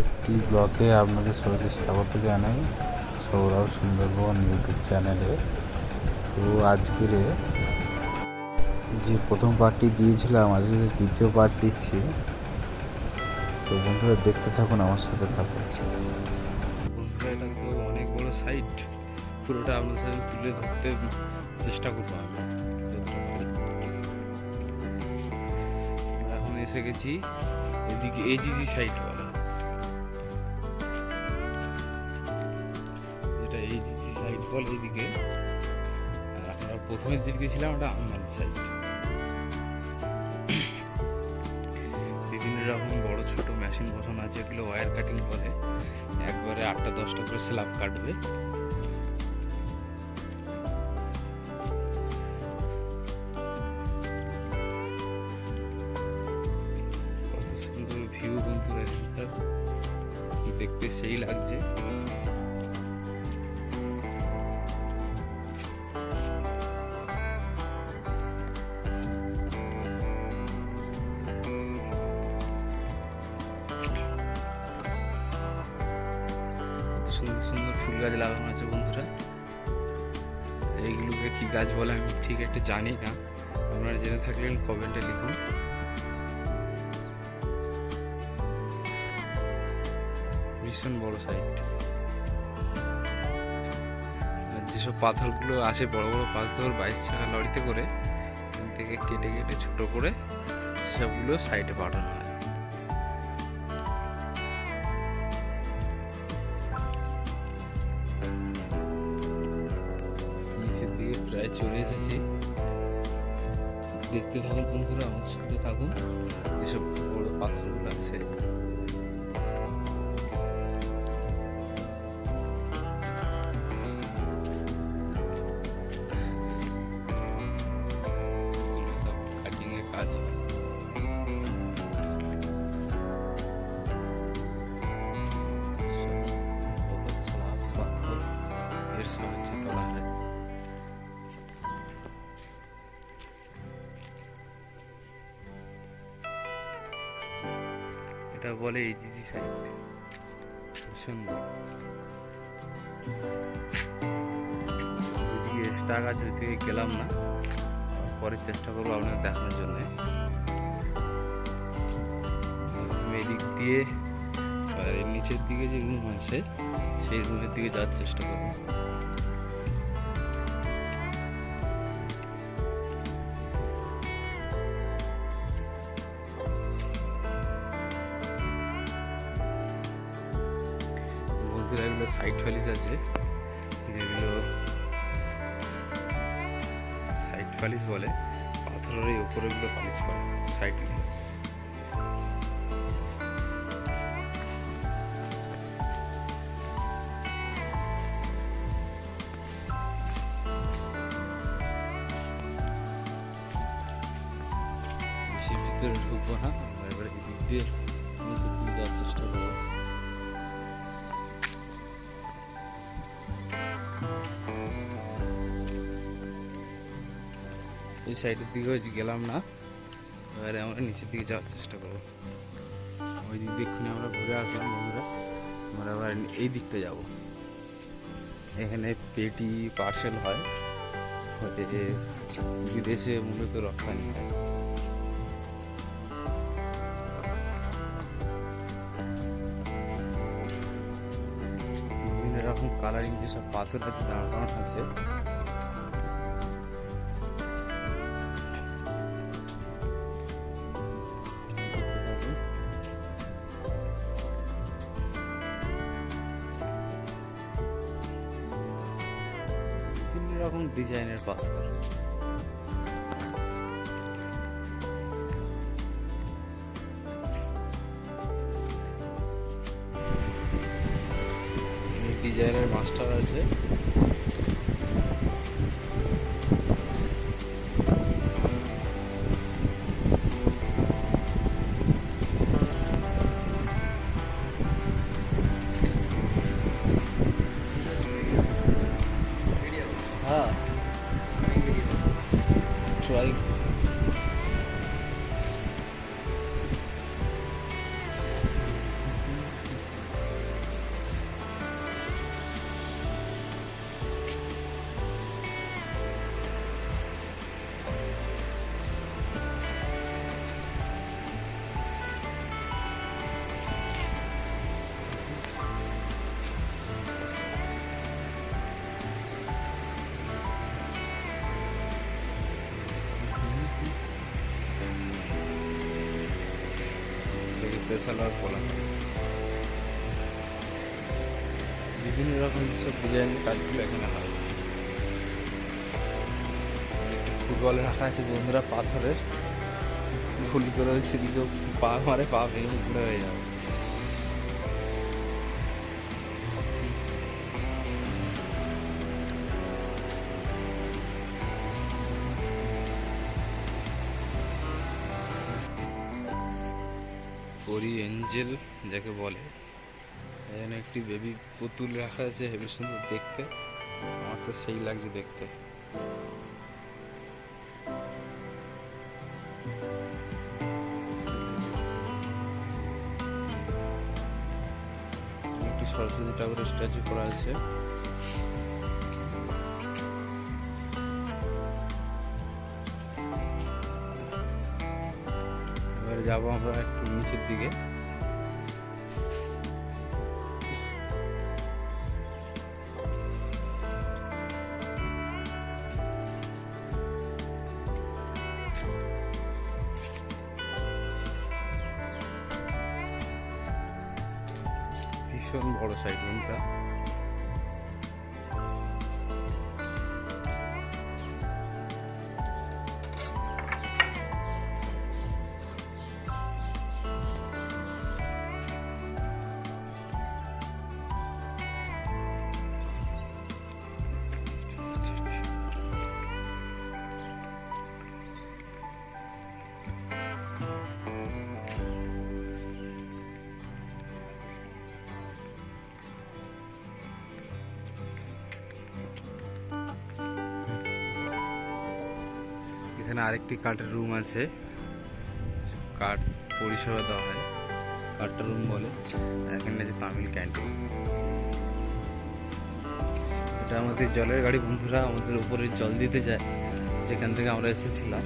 একটি ব্লকে আপনাদের সবাইকে স্বাগত জানাই সৌরভ সুন্দরবন ইউটিউব চ্যানেলে তো আজকের যে প্রথম পার্টটি দিয়েছিলাম, আজকে দ্বিতীয় পার্ট দিচ্ছি, তো বন্ধুরা দেখতে থাকুন, আমার সাথে থাকুন। এটা তো অনেক বড় সাইট পুরোটা আপনাদের সাথে তুলে ধরতে চেষ্টা করব আমি। এখন এসে গেছি, এদিকে এজিজি সাইট সাইট বলে এইদিকে। আর আমরা প্রথমে যেদিকে ছিলাম ওটা আমার সাইট বিভিন্ন রকম বড় ছোট মেশিন বসানো আছে, এগুলো ওয়্যার কাটিং বলে। একবারে আটটা, দশটা করে স্ল্যাব কাটবে। ভিউ বন্ধুরা দেখতে সেই লাগছে। সুন্দর সুন্দর ফুল গাছ লাগানো আছে বন্ধুরা। এইগুলোকে কি গাছ বলে আমি ঠিক একটা জানি না। আপনারা জেনে থাকলেন, কমেন্টে লিখুন। ভীষণ বড় সাইড যেসব পাথরগুলো আসে বড় বড় পাথর, বাইশ চাকা লরিতে করে থেকে কেটে কেটে ছোট করে, সবগুলো সাইডে পাঠানো চলে এসেছি। দেখতে থাকুন বন্ধুরা আমার সাথে থাকুন। এসব বড় পাথর আছে। এটা বলে এজিজি সাইট ভীষণ বড়। ওইদিকে স্টাক আছে ওইদিকে গেলাম না। পরে চেষ্টা করব আপনাদের দেখানোর জন্য। এদিক দিয়ে নিচের দিকে যে রুম আছে, সেই রুমের দিকে যাওয়ার চেষ্টা করব। এগুলো সাইড ফালিশ আছে। যেগুলো সাইড ফালিশ বলে। পাথরের এই উপরে গুলো পালিশ করে সাইড ভিতরে ঢুকবো না এবারে এদিক দিয়ে চেষ্টা করব। সাইডের দিকে গেলাম না, এবারে আমরা নিচের দিকে যাওয়ার চেষ্টা করব। ওই দিক দেখুন আমরা ঘুরে আসলাম বন্ধুরা। আমরা এবার এই দিকটা যাব। এখানে পেটি পার্সেল হয়। হতে বিদেশে মূলত রপ্তানি হয়। বিভিন্ন রকম কালারিং যেসব পাথর আছে দাঁড়ানো আছে রকম ডিজাইনের পাথর। ডিজাইনের মাস্টার আছে। হ্যাঁ সালোয়ার পলা বিভিন্ন রকম সব ডিজাইন কাজগুলো এখানে হয়। একটি ফুটবল রাখা আছে, বন্ধুরা পাথরের। ভুল করে সেদিকে পা মারে, পা ভেঙে ঘুরে হয়ে যাবে। পরি এঞ্জেল যাকে বলে। এখানে একটি বেবি পুতুল রাখা আছে, হেবি সুন্দর দেখতে। আমার তো সেই লাগছে দেখতে। একটি সরস্বতী ঠাকুরের স্ট্যাচু করা আছে। যাব আমরা একটু নিচের দিকে। ভীষণ বড় সাইড রুমটা এখানে আরেকটি কাঠের রুম আছে। কাঠ পরিষেবা দেওয়া হয়। কাঠটা রুম বলে। এখানে আছে তামিল ক্যান্টিন। এটা আমাদের জলের গাড়ি। বন্ধুরা, আমাদের উপরে জল দিতে যায়। যেখান থেকে আমরা এসেছিলাম।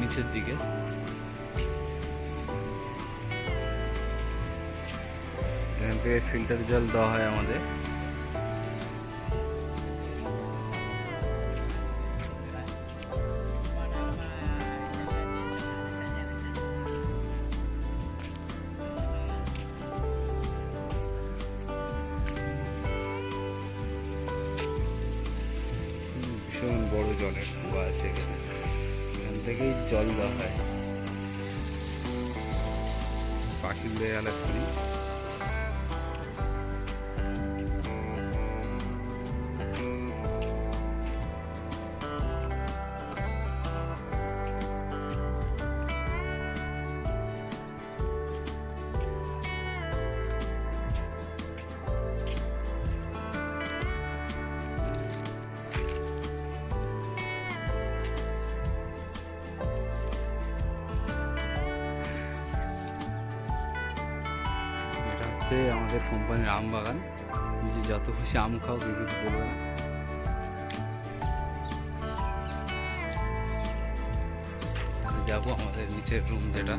নিচের দিকে। এখান থেকে ফিল্টার জল দেওয়া হয় আমাদের। জলের কুয়া আছে এখানে। এখান থেকেই জল দেওয়া হয় পাখি উড়ে গেলে করি। হচ্ছে আমাদের কোম্পানির আম বাগান। যে যত খুশি আম খাও কেউ কিছু বলবে না যাব আমাদের নিচের রুম যেটা।